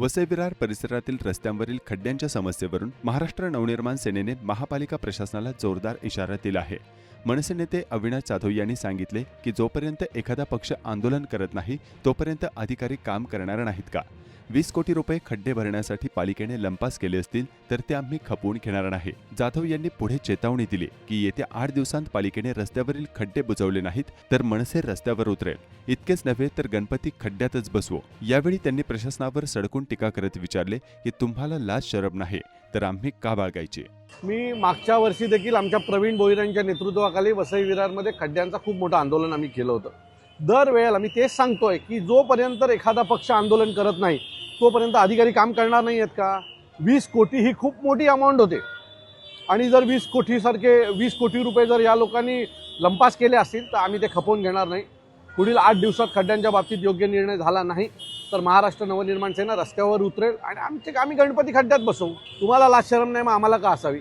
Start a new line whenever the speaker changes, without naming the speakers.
वसई विरार परिसरातील रस्त्यांवरील खड्ड्यांच्या समस्येवरून महाराष्ट्र नवनिर्माण सेनेने महापालिका प्रशासनाला जोरदार इशारा दिला आहे. मनसे नेते अविनाश जाधव यांनी सांगितले की जोपर्यंत एखादा पक्ष आंदोलन करत नाही तोपर्यंत अधिकारी काम करणार नाहीत का? वीस कोटी रुपये खड्डे भरण्यासाठी पालिकेने लंपास केले असतील तर ते आम्ही खपवून घेणार नाही. जाधव यांनी पुढे चेतावणी दिली की येत्या आठ दिवसांत पालिकेने रस्त्यावरील खड्डे बुजवले नाहीत तर मनसे रस्त्यावर उतरेल. इतकेच नव्हे तर गणपती खड्ड्यातच बसवो. यावेळी त्यांनी प्रशासनावर सडकून टीका करत विचारले की तुम्हाला लाज शरम नाही तर आम्ही का बाळगायचे
मी मागच्या वर्षी देखील आमच्या प्रवीण बोईरांच्या नेतृत्वाखाली वसई विरारमध्ये खड्ड्यांचा खूप मोठं आंदोलन आम्ही केलं होतं. दरवेळेला मी तेच सांगतोय की जोपर्यंत एखादा पक्ष आंदोलन करत नाही तोपर्यंत अधिकारी काम करणार नाही आहेत का? वीस कोटी ही खूप मोठी अमाऊंट होते. आणि जर वीस कोटीसारखे वीस कोटी रुपये जर या लोकांनी लंपास केले असतील तर आम्ही ते खपवून घेणार नाही. पुढील आठ दिवसात खड्ड्यांच्या बाबतीत योग्य निर्णय झाला नाही तर महाराष्ट्र नवनिर्माण सेना रस्त्यावर उतरेल आणि आमचे आम्ही गणपती खड्ड्यात बसवू. तुम्हाला लाज शरम नाही मग आम्हाला का असावी?